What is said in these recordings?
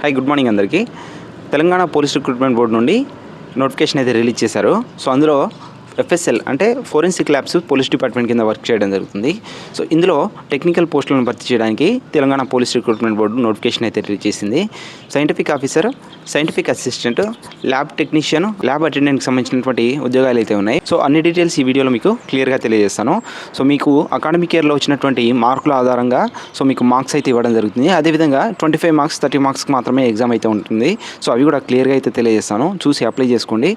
Hi good morning అందరికీ. Telangana police recruitment board నుండి notification అయితే రిలీజ్ చేశారు. సో అందులో ఎఫ్ఎస్ఎల్ అంటే ఫోరెన్సిక్ ల్యాబ్స్ పోలీస్ డిపార్ట్మెంట్ కింద వర్క్ చేయడం జరుగుతుంది. సో ఇందులో టెక్నికల్ పోస్టులను భర్తీ చేయడానికి Telangana police recruitment board notification అయితే రిలీజ్ చేసింది. Scientific officer scientific assistant lab technician lab అటెండెంట్కి సంబంధించినటువంటి ఉద్యోగాలు అయితే ఉన్నాయి. సో అన్ని డీటెయిల్స్ ఈ వీడియోలో మీకు క్లియర్గా తెలియజేస్తాను. సో మీకు అకాడమిక్ ఇయర్లో వచ్చినటువంటి మార్కుల ఆధారంగా సో మీకు మార్క్స్ అయితే ఇవ్వడం జరుగుతుంది. అదేవిధంగా ట్వంటీ ఫైవ్ మార్క్స్ థర్టీ మార్క్స్కి మాత్రమే ఎగ్జామ్ అయితే ఉంటుంది. సో అవి కూడా క్లియర్గా అయితే తెలియజేస్తాను. చూసి అప్లై చేసుకోండి.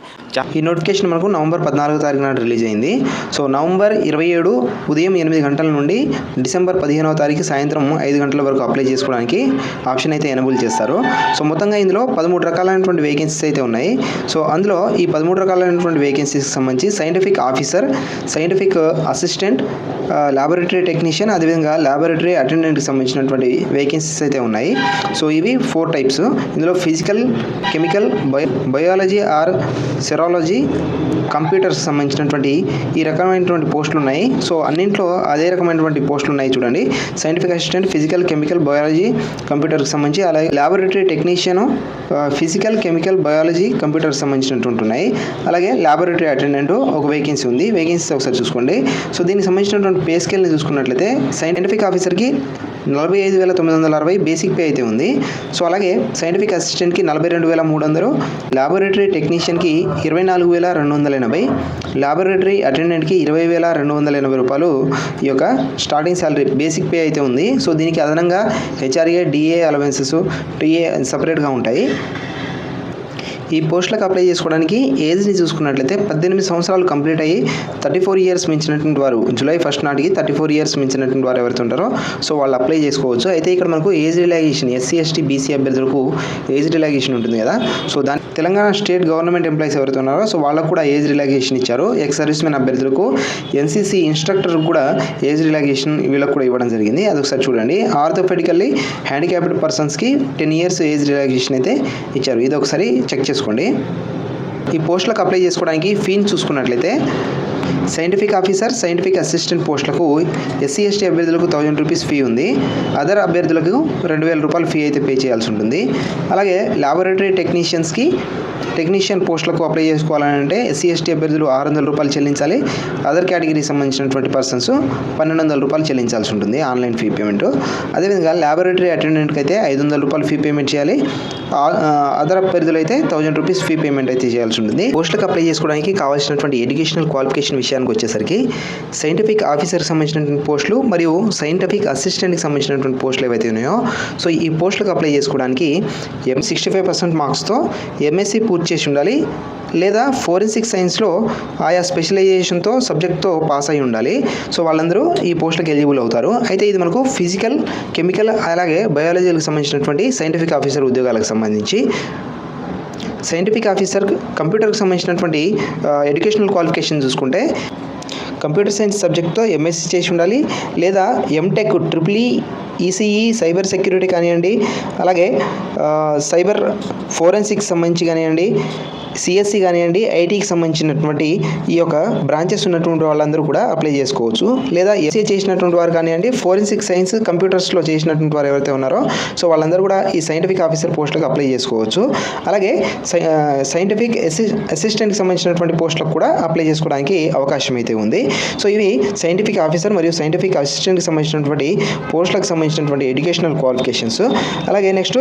ఈ నోటిఫికేషన్ మనకు నవంబర్ పద్నాలుగు తారీఖు నాడు రిలీజ్ అయింది. సో నవంబర్ ఇరవై ఏడు ఉదయం ఎనిమిది గంటల నుండి డిసెంబర్ పదిహేనవ తారీఖు సాయంత్రం ఐదు గంటల వరకు అప్లై చేసుకోవడానికి ఆప్షన్ అయితే ఎనబుల్ చేస్తారు. సో మొత్తంగా ఇందులో పదమూడు రకాలైనటువంటి వేకెన్సీస్ అయితే ఉన్నాయి. సో అందులో ఈ పదమూడు రకాలైనటువంటి వేకెన్సీస్కి సంబంధించి scientific officer scientific uh, assistant uh, laboratory technician అదేవిధంగా ల్యాబొరేటరీ అటెండెంట్కి సంబంధించినటువంటి వేకెన్సీస్ అయితే ఉన్నాయి. సో ఇవి ఫోర్ టైప్స్. ఇందులో physical chemical bio biology or serology computers సంబంధించినటువంటి ఈ రకమైనటువంటి పోస్టులు ఉన్నాయి. సో అన్నింట్లో అదే రకమైనటువంటి పోస్టులు ఉన్నాయి చూడండి. Scientific assistant physical chemical biology కంప్యూటర్కి సంబంధించి అలాగే laboratory technician physical chemical biology కంప్యూటర్కి సంబంధించినటువంటి ఉన్నాయి. అలాగే ల్యాబొరేటరీ అటెండెంట్ ఒక వేకెన్సీ ఉంది. వేకెన్సీ ఒకసారి చూసుకోండి. సో దీనికి సంబంధించినటువంటి పే స్కేల్ని చూసుకున్నట్లయితే సైంటిఫిక్ ఆఫీసర్కి నలభై ఐదు వేల తొమ్మిది వందల అరవై బేసిక్ పే అయితే ఉంది. సో అలాగే సైంటిఫిక్ అసిస్టెంట్కి నలభై రెండు వేల మూడు వందలు ల్యాబొరేటరీ టెక్నీషియన్కి ఇరవై నాలుగు వేల రెండు వందల ఎనభై ల్యాబొరేటరీ అటెండెంట్కి ఇరవై వేల రెండు వందల ఎనభై రూపాయలు ఈ యొక్క స్టార్టింగ్ శాలరీ బేసిక్ పే అయితే ఉంది. సో దీనికి అదనంగా హెచ్ఆర్ఏ డిఏ అలవెన్సెస్ టీఏ సపరేట్గా ఉంటాయి. ఈ పోస్టులకు అప్లై చేసుకోవడానికి ఏజ్ని చూసుకున్నట్లయితే పద్దెనిమిది సంవత్సరాలు కంప్లీట్ అయ్యి థర్టీ ఫోర్ ఇయర్స్ మించినటువంటి వారు జూలై ఫస్ట్ నాటికి థర్టీ ఫోర్ ఇయర్స్ మించినటువంటి వారు ఎవరైతే ఉంటారో సో వాళ్ళు అప్లై చేసుకోవచ్చు. అయితే ఇక్కడ మనకు age relaxation SC ST BC అభ్యర్థులకు ఏజ్ రిలాగేషన్ ఉంటుంది కదా. సో దాని తెలంగాణ స్టేట్ గవర్నమెంట్ ఎంప్లాయీస్ ఎవరైతే ఉన్నారో సో వాళ్ళకు కూడా ఏజ్ రిలాగేషన్ ఇచ్చారు. ఎక్స్ సర్వీస్ మెన్ అభ్యర్థులకు ఎన్సీసీ ఇన్స్ట్రక్టర్ కూడా ఏజ్ రిలాగేషన్ వీళ్ళకి కూడా ఇవ్వడం జరిగింది. అది ఒకసారి చూడండి. ఆర్థోపెడికల్లీ హ్యాండిక్యాప్డ్ పర్సన్స్కి టెన్ ఇయర్స్ ఏజ్ రిలాగేషన్ అయితే ఇచ్చారు. ఇది ఒకసారి చెక్ చేసుకోండి. ఈ పోస్టులకు అప్లై చేసుకోవడానికి ఫీని చూసుకున్నట్లయితే సైంటిఫిక్ ఆఫీసర్ సైంటిఫిక్ అసిస్టెంట్ పోస్టులకు ఎస్సీ ఎస్టీ అభ్యర్థులకు థౌజండ్ రూపీస్ ఫీ ఉంది. అదర్ అభ్యర్థులకు రెండు వేల రూపాయలు ఫీ అయితే పే చేయాల్సి ఉంటుంది. అలాగే ల్యాబొరేటరీ టెక్నీషియన్స్కి టెక్నీషియన్ పోస్టులకు అప్లై చేసుకోవాలంటే ఎస్సీ ఎస్టీ అభ్యర్థులు ఆరు వందల రూపాయలు చెల్లించాలి. అదర్ కేటగిరీకి సంబంధించినటువంటి పర్సన్స్ పన్నెండు వందల రూపాయలు చెల్లించాల్సి ఉంటుంది ఆన్లైన్ ఫీ పేమెంట్ అదేవిధంగా ల్యాబొరేటరీ అటెండెంట్కి అయితే ఐదు వందల రూపాయలు ఫీ పేమెంట్ చేయాలి. అదర్ అభ్యర్థులు అయితే థౌజండ్ రూపీస్ ఫీ పేమెంట్ అయితే చేయాల్సి ఉంటుంది. పోస్టులకు అప్లై చేసుకోవడానికి కావాల్సినటువంటి ఎడ్యుకేషనల్ క్వాలిఫికేషన్ విషయానికి వచ్చేసరికి సైంటిఫిక్ ఆఫీసర్కి సంబంధించినటువంటి పోస్టులు మరియు సైంటిఫిక్ అసిస్టెంట్కి సంబంధించినటువంటి పోస్టులు ఏవైతే ఉన్నాయో సో ఈ పోస్టులకు అప్లై చేసుకోవడానికి ఎం సిక్స్టీ ఫైవ్ పర్సెంట్ మార్క్స్తో ఎంఎస్సి పూర్తి చేసి ఉండాలి లేదా ఫోరెన్సిక్ సైన్స్లో ఆయా స్పెషలైజేషన్తో సబ్జెక్ట్తో పాస్ అయి ఉండాలి. సో వాళ్ళందరూ ఈ పోస్టులకు ఎలిజిబుల్ అవుతారు. అయితే ఇది మనకు ఫిజికల్ కెమికల్ అలాగే బయాలజీలకు సంబంధించినటువంటి సైంటిఫిక్ ఆఫీసర్ ఉద్యోగాలకు సంబంధించి సైంటిఫిక్ ఆఫీసర్ కంప్యూటర్కి సంబంధించినటువంటి ఎడ్యుకేషనల్ క్వాలిఫికేషన్ చూసుకుంటే కంప్యూటర్ సైన్స్ సబ్జెక్ట్తో ఎంఎస్సీ చేసి ఉండాలి లేదా MTech triple ECE cyber security కానివ్వండి అలాగే సైబర్ ఫోరెన్సిక్ సంబంధించి కానివ్వండి సిఎస్సి కానివ్వండి ఐటీకి సంబంధించినటువంటి ఈ యొక్క బ్రాంచెస్ ఉన్నటువంటి వాళ్ళందరూ కూడా అప్లై చేసుకోవచ్చు. లేదా ఎస్సీ చేసినటువంటి వారు కానివ్వండి ఫోరెన్సిక్ సైన్స్ కంప్యూటర్స్లో చేసినటువంటి వారు ఎవరైతే ఉన్నారో సో వాళ్ళందరూ కూడా ఈ సైంటిఫిక్ ఆఫీసర్ పోస్టులకు అప్లై చేసుకోవచ్చు. అలాగే సై- సైంటిఫిక్ అసిస్టెంట్కి సంబంధించినటువంటి పోస్టులకు కూడా అప్లై చేసుకోవడానికి అవకాశం అయితే ఉంది. సో ఇవి సైంటిఫిక్ ఆఫీసర్ మరియు సైంటిఫిక్ అసిస్టెంట్కి సంబంధించినటువంటి పోస్టులకు సంబంధించినటువంటి ఎడ్యుకేషనల్ క్వాలిఫికేషన్స్ అలాగే నెక్స్ట్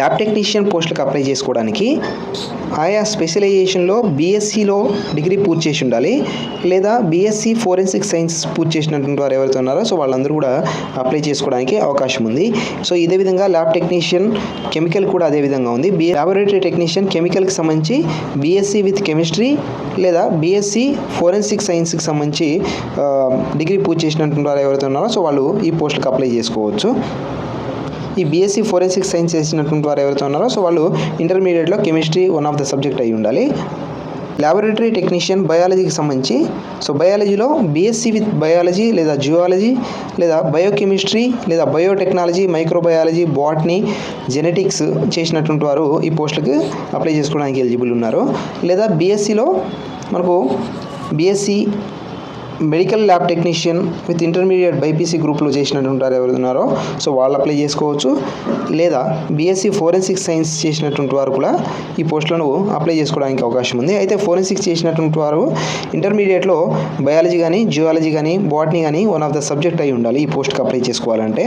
ల్యాబ్ టెక్నీషియన్ పోస్టులకు అప్లై చేసుకోవడానికి ఆయా స్పెషలైజేషన్లో బీఎస్సీలో డిగ్రీ పూర్తి చేసి ఉండాలి. లేదా బీఎస్సీ ఫోరెన్సిక్ సైన్స్ పూర్తి చేసినటువంటి వారు ఎవరైతే ఉన్నారో సో వాళ్ళందరూ కూడా అప్లై చేసుకోవడానికి అవకాశం ఉంది. సో ఇదే విధంగా ల్యాబ్ టెక్నీషియన్ కెమికల్ కూడా అదే విధంగా ఉంది. బి లాబొరేటరీ టెక్నీషియన్ కెమికల్కి సంబంధించి బీఎస్సీ విత్ కెమిస్ట్రీ లేదా బీఎస్సీ ఫోరెన్సిక్ సైన్స్కి సంబంధించి నుంచి డిగ్రీ పూర్తి చేసినటువంటి వారు ఎవరైతే ఉన్నారో సో వాళ్ళు ఈ పోస్టులకు అప్లై చేసుకోవచ్చు. ఈ బీఎస్సీ ఫోరెన్సిక్ సైన్స్ చేసినటువంటి వారు ఎవరైతే ఉన్నారో సో వాళ్ళు ఇంటర్మీడియట్లో chemistry one of the subject అయి ఉండాలి. ల్యాబొరేటరీ టెక్నీషియన్ బయాలజీకి సంబంధించి సో బయాలజీలో బీఎస్సీ విత్ బయాలజీ లేదా జియాలజీ లేదా బయోకెమిస్ట్రీ లేదా బయోటెక్నాలజీ మైక్రోబయాలజీ బాట్ని జెనెటిక్స్ చేసినటువంటి వారు ఈ పోస్టులకు అప్లై చేసుకోవడానికి ఎలిజిబుల్ ఉన్నారు. లేదా బీఎస్సీలో మనకు BSc medical lab technician with intermediate BiPC గ్రూప్లో చేసినటువంటి వారు ఎవరు ఉన్నారో సో వాళ్ళు అప్లై చేసుకోవచ్చు. లేదా బీఎస్సీ ఫోరెన్సిక్ సైన్స్ చేసినటువంటి వారు కూడా ఈ పోస్టులను అప్లై చేసుకోవడానికి అవకాశం ఉంది. అయితే ఫోరెన్సిక్స్ చేసినటువంటి వారు ఇంటర్మీడియట్లో బయాలజీ కానీ జియాలజీ కానీ బాటనీ కానీ వన్ ఆఫ్ ద సబ్జెక్ట్ అయి ఉండాలి ఈ పోస్ట్కి అప్లై చేసుకోవాలంటే.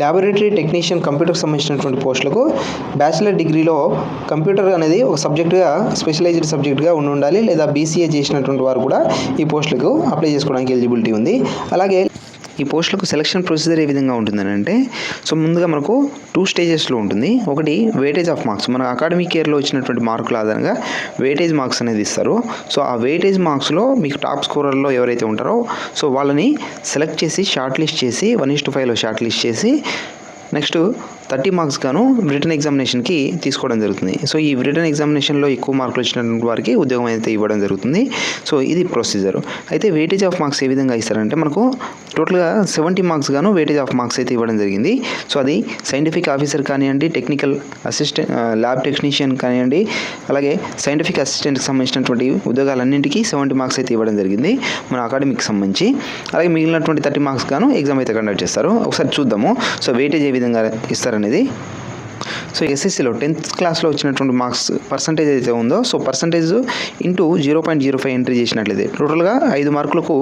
ల్యాబొరేటరీ టెక్నీషియన్ కంప్యూటర్కి సంబంధించినటువంటి పోస్టులకు బ్యాచిలర్ డిగ్రీలో కంప్యూటర్ అనేది ఒక సబ్జెక్టుగా స్పెషలైజ్డ్ సబ్జెక్టుగా ఉండి ఉండాలి. లేదా బీసీఏ చేసినటువంటి వారు కూడా ఈ పోస్టులకు అప్లై చేసుకోవడానికి ఎలిజిబిలిటీ ఉంది. అలాగే ఈ పోస్టులకు సెలక్షన్ ప్రొసీజర్ ఏ విధంగా ఉంటుందని అంటే సో ముందుగా మనకు టూ స్టేజెస్లో ఉంటుంది. ఒకటి వెయిటేజ్ ఆఫ్ మార్క్స్ మన అకాడమిక్ ఇయర్లో వచ్చినటువంటి మార్కుల ఆధారంగా వెయిటేజ్ మార్క్స్ అనేది ఇస్తారు. సో ఆ వెయిటేజ్ మార్క్స్లో మీకు టాప్ స్కోరర్లో ఎవరైతే ఉంటారో సో వాళ్ళని సెలెక్ట్ చేసి షార్ట్ లిస్ట్ చేసి వన్ ఇస్ టు ఫైవ్లో షార్ట్ లిస్ట్ చేసి నెక్స్ట్ థర్టీ మార్క్స్ గాను రిటర్న్ ఎగ్జామినేషన్కి తీసుకోవడం జరుగుతుంది. సో ఈ రిటర్న్ ఎగ్జామినేషన్లో ఎక్కువ మార్కులు వచ్చినటువంటి వారికి ఉద్యోగం అయితే ఇవ్వడం జరుగుతుంది. సో ఇది ప్రొసీజర్ అయితే వెయిటేజ్ ఆఫ్ మార్క్స్ ఏ విధంగా ఇస్తారంటే మనకు టోటల్గా సెవెంటీ మార్క్స్ గాను వెయిటేజ్ ఆఫ్ మార్క్స్ అయితే ఇవ్వడం జరిగింది. సో అది సైంటిఫిక్ ఆఫీసర్ కానివ్వండి టెక్నికల్ అసిస్టెంట్ ల్యాబ్ టెక్నీషియన్ కానివ్వండి అలాగే సైంటిఫిక్ అసిస్టెంట్కి సంబంధించినటువంటి ఉద్యోగాలన్నింటికీ సెవెంటీ మార్క్స్ అయితే ఇవ్వడం జరిగింది మన అకాడమిక్ సంబంధించి. అలాగే మిగిలినటువంటి థర్టీ మార్క్స్ గాను ఎగ్జామ్ అయితే కండక్ట్ చేస్తారు. ఒకసారి చూద్దాము. సో వెయిటేజ్ ఏ విధంగా ఇస్తారు అనేది సో ఎస్ఎస్సిలో టెన్త్ క్లాస్లో వచ్చినటువంటి మార్క్స్ పర్సంటేజ్ అయితే ఉందో so percentage into zero point zero five entry చేసినట్లయితే టోటల్గా ఐదు మార్కులకు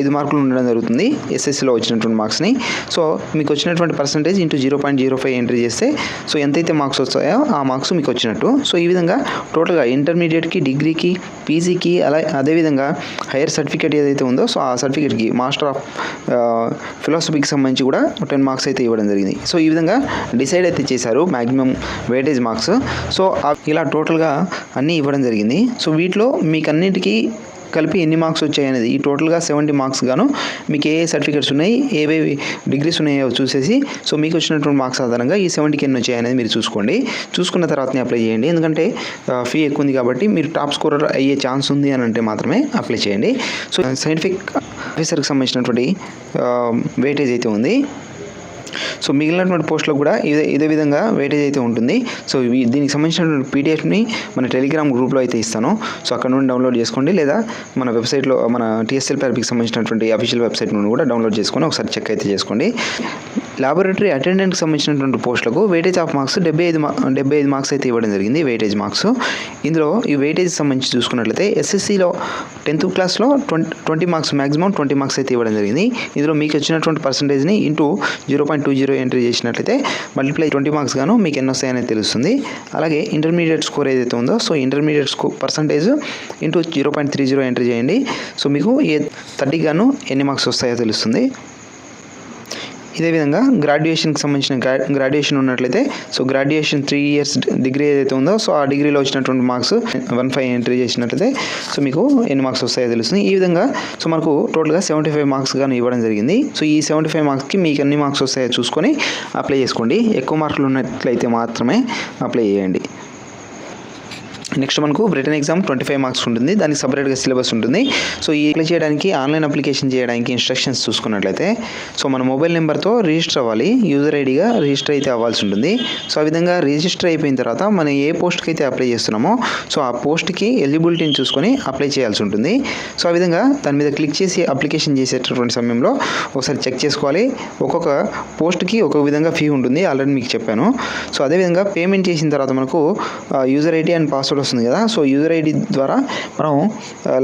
ఐదు మార్కులు ఉండడం జరుగుతుంది ఎస్ఎస్సిలో వచ్చినటువంటి మార్క్స్ని సో మీకు వచ్చినటువంటి percentage into zero point zero five entry చేస్తే సో ఎంతైతే మార్క్స్ వస్తాయో ఆ మార్క్స్ మీకు వచ్చినట్టు. సో ఈ విధంగా టోటల్గా ఇంటర్మీడియట్కి డిగ్రీకి పీజీకి అలా అదేవిధంగా హైయర్ సర్టిఫికేట్ ఏదైతే ఉందో సో ఆ సర్టిఫికేట్కి మాస్టర్ ఆఫ్ ఫిలాసఫీకి సంబంధించి కూడా టెన్ మార్క్స్ అయితే ఇవ్వడం జరిగింది. సో ఈ విధంగా డిసైడ్ అయితే చేశారు. మ్యాక్సిమం వెయిటేజ్ మార్క్స్ సో ఇలా టోటల్గా అన్నీ ఇవ్వడం జరిగింది. సో వీటిలో మీకు అన్నిటికీ కలిపి ఎన్ని మార్క్స్ వచ్చాయి అనేది ఈ టోటల్గా సెవెంటీ మార్క్స్ గాను మీకు ఏ ఏ సర్టిఫికేట్స్ ఉన్నాయి ఏవేవి డిగ్రీస్ ఉన్నాయో చూసేసి సో మీకు వచ్చినటువంటి మార్క్స్ ఆధారంగా ఈ సెవెంటీకి ఎన్ని వచ్చాయి అనేది మీరు చూసుకోండి. చూసుకున్న తర్వాతనే అప్లై చేయండి. ఎందుకంటే ఫీ ఎక్కువ ఉంది కాబట్టి మీరు టాప్ స్కోరర్ అయ్యే ఛాన్స్ ఉంది అని అంటే మాత్రమే అప్లై చేయండి. సో సైంటిఫిక్ ఆఫీసర్కి సంబంధించినటువంటి వెయిటేజ్ అయితే ఉంది. సో మిగిలినటువంటి పోస్టులకు కూడా ఇదే ఇదే విధంగా వెయిటేజ్ అయితే ఉంటుంది. సో దీనికి సంబంధించినటువంటి పీడిఎఫ్ని మన టెలిగ్రామ్ గ్రూప్లో అయితే ఇస్తాను. సో అక్కడ నుండి డౌన్లోడ్ చేసుకోండి. లేదా మన వెబ్సైట్లో మన టీఎస్ఎల్ ప్యారబికి సంబంధించినటువంటి అఫీషియల్ వెబ్సైట్ నుండి కూడా డౌన్లోడ్ చేసుకొని ఒకసారి చెక్ అయితే చేసుకోండి. లాబొరేటరీ అటెండెంట్కి సంబంధించినటువంటి పోస్టులకు వెయిటేజ్ ఆఫ్ మార్క్స్ డెబ్బై ఐదు మా- డెబ్బై ఐదు మార్క్స్ అయితే ఇవ్వడం జరిగింది వెయిటేజ్ మార్క్స్ ఇందులో ఈ వెయిటేజ్ సంబంధించి చూసుకున్నట్లయితే ఎస్ఎస్సిలో టెన్త్ క్లాస్లో twenty twenty marks maximum twenty marks అయితే ఇవ్వడం జరిగింది. ఇందులో మీకు వచ్చినటువంటి పర్సంటేజ్ని into zero point two zero entry చేసినట్లయితే మల్టిప్లై ట్వంటీ మార్క్స్ గాను మీకు ఎన్ని వస్తాయనేది తెలుస్తుంది. అలాగే ఇంటర్మీడియట్ స్కోర్ ఏదైతే ఉందో so intermediate స్కో percentage into zero point three zero entry చేయండి. సో మీకు ఏ థర్టీ గాను ఎన్ని మార్క్స్ వస్తాయో తెలుస్తుంది. ఇదే విధంగా గ్రాడ్యుయేషన్కి సంబంధించిన గ్రాడ్యుయేషన్ ఉన్నట్లయితే so graduation three years degree ఏదైతే ఉందో సో ఆ డిగ్రీలో వచ్చినటువంటి మార్క్స్ వన్ ఫైవ్ ఎంట్రీ చేసినట్లయితే సో మీకు ఎన్ని మార్క్స్ వస్తాయో తెలుస్తుంది. ఈ విధంగా సో మనకు టోటల్గా సెవెంటీ ఫైవ్ మార్క్స్ కానీ ఇవ్వడం జరిగింది. సో ఈ సెవెంటీ ఫైవ్ మార్క్స్కి మీకు ఎన్ని మార్క్స్ వస్తాయో చూసుకొని అప్లై చేసుకోండి. ఎక్కువ మార్కులు ఉన్నట్లయితే మాత్రమే అప్లై చేయండి. నెక్స్ట్ మనకు written exam twenty five marks ఉంటుంది. దానికి సపరేట్గా సిలబస్ ఉంటుంది. సో ఈ అప్లై చేయడానికి ఆన్లైన్ అప్లికేషన్ చేయడానికి ఇన్స్ట్రక్షన్స్ చూసుకున్నట్లయితే సో మన మొబైల్ నెంబర్తో రిజిస్టర్ అవ్వాలి. యూజర్ ఐడిగా రిజిస్టర్ అయితే అవ్వాల్సి ఉంటుంది. సో ఆ విధంగా రిజిస్టర్ అయిపోయిన తర్వాత మనం ఏ పోస్ట్కి అయితే అప్లై చేస్తున్నామో సో ఆ పోస్ట్కి ఎలిజిబిలిటీని చూసుకొని అప్లై చేయాల్సి ఉంటుంది. సో ఆ విధంగా దాని మీద క్లిక్ చేసి అప్లికేషన్ చేసేటటువంటి సమయంలో ఒకసారి చెక్ చేసుకోవాలి. ఒక్కొక్క పోస్ట్కి ఒక్కొక్క విధంగా ఫీ ఉంటుంది. ఆల్రెడీ మీకు చెప్పాను. సో అదేవిధంగా పేమెంట్ చేసిన తర్వాత మనకు యూజర్ ఐడి అండ్ పాస్వర్డ్ వస్తుంది కదా. సో యూజర్ ఐడి ద్వారా మనం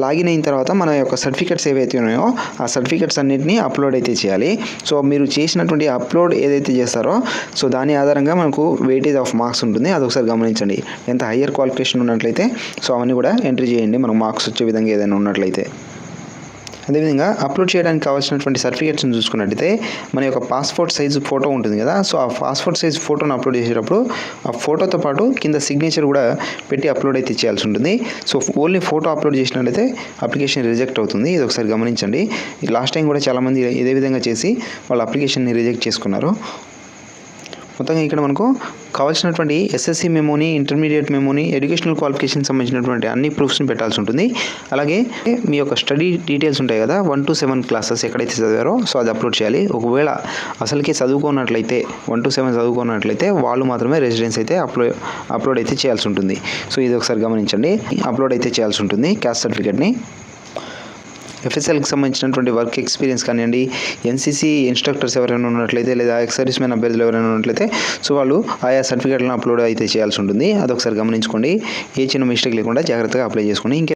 లాగిన్ అయిన తర్వాత మన యొక్క సర్టిఫికెట్స్ ఏవైతే ఉన్నాయో ఆ సర్టిఫికెట్స్ అన్నింటినీ అప్లోడ్ అయితే చేయాలి. సో మీరు చేసినటువంటి అప్లోడ్ ఏదైతే చేస్తారో సో దాని ఆధారంగా మనకు వెయిటేజ్ ఆఫ్ మార్క్స్ ఉంటుంది. అది ఒకసారి గమనించండి. ఎంత హయ్యర్ క్వాలిఫికేషన్ ఉన్నట్లయితే సో అవన్నీ కూడా ఎంట్రీ చేయండి. మనకు మార్క్స్ వచ్చే విధంగా ఏదైనా ఉన్నట్లయితే. అదేవిధంగా అప్లోడ్ చేయడానికి కావాల్సినటువంటి సర్టిఫికేట్స్ని చూసుకున్నట్టయితే మన యొక్క పాస్పోర్ట్ సైజు ఫోటో ఉంటుంది కదా సో ఆ పాస్పోర్ట్ సైజ్ ఫోటోను అప్లోడ్ చేసేటప్పుడు ఆ ఫోటోతో పాటు కింద సిగ్నేచర్ కూడా పెట్టి అప్లోడ్ అయితే చేయాల్సి ఉంటుంది. సో ఓన్లీ ఫోటో అప్లోడ్ చేసినట్లయితే అప్లికేషన్ రిజెక్ట్ అవుతుంది. ఇది ఒకసారి గమనించండి. లాస్ట్ టైం కూడా చాలామంది ఇదే విధంగా చేసి వాళ్ళ అప్లికేషన్ని రిజెక్ట్ చేసుకున్నారు. మొత్తంగా ఇక్కడ మనకు కావాల్సినటువంటి ఎస్ఎస్సి మెమోని ఇంటర్మీడియట్ మెమోని ఎడ్యుకేషనల్ క్వాలిఫికేషన్ సంబంధించినటువంటి అన్ని ప్రూఫ్స్ని పెట్టాల్సి ఉంటుంది. అలాగే మీ యొక్క స్టడీ డీటెయిల్స్ ఉంటాయి కదా వన్ టు సెవెన్ క్లాసెస్ ఎక్కడైతే చదివారో సో అది అప్లోడ్ చేయాలి. ఒకవేళ అసలుకే చదువుకున్నట్లయితే వన్ టు సెవెన్ చదువుకున్నట్లయితే వాళ్ళు మాత్రమే రెసిడెన్స్ అయితే అప్లో అప్లోడ్ అయితే చేయాల్సి ఉంటుంది. సో ఇది ఒకసారి గమనించండి. అప్లోడ్ అయితే చేయాల్సి ఉంటుంది క్యాస్ట్ సర్టిఫికేట్ని ఎఫ్ఎస్ఎల్కి సంబంధించినటువంటి వర్క్ ఎక్స్పీరియన్స్ కానివ్వండి ఎన్సీసీ ఇన్స్ట్రక్టర్స్ ఎవరైనా ఉన్నట్లయితే లేదా ఎక్స్ సర్వీస్ మ్యాన్ అభ్యర్థులు ఎవరైనా ఉన్నట్లయితే సో వాళ్ళు ఆయా సర్టిఫికేట్లను అప్లోడ్ అయితే చేయాల్సి ఉంటుంది. అదొకసారి గమనించుకోండి. ఏ చిన్న మిస్టేక్ లేకుండా జాగ్రత్తగా అప్లై చేసుకోండి ఇంకా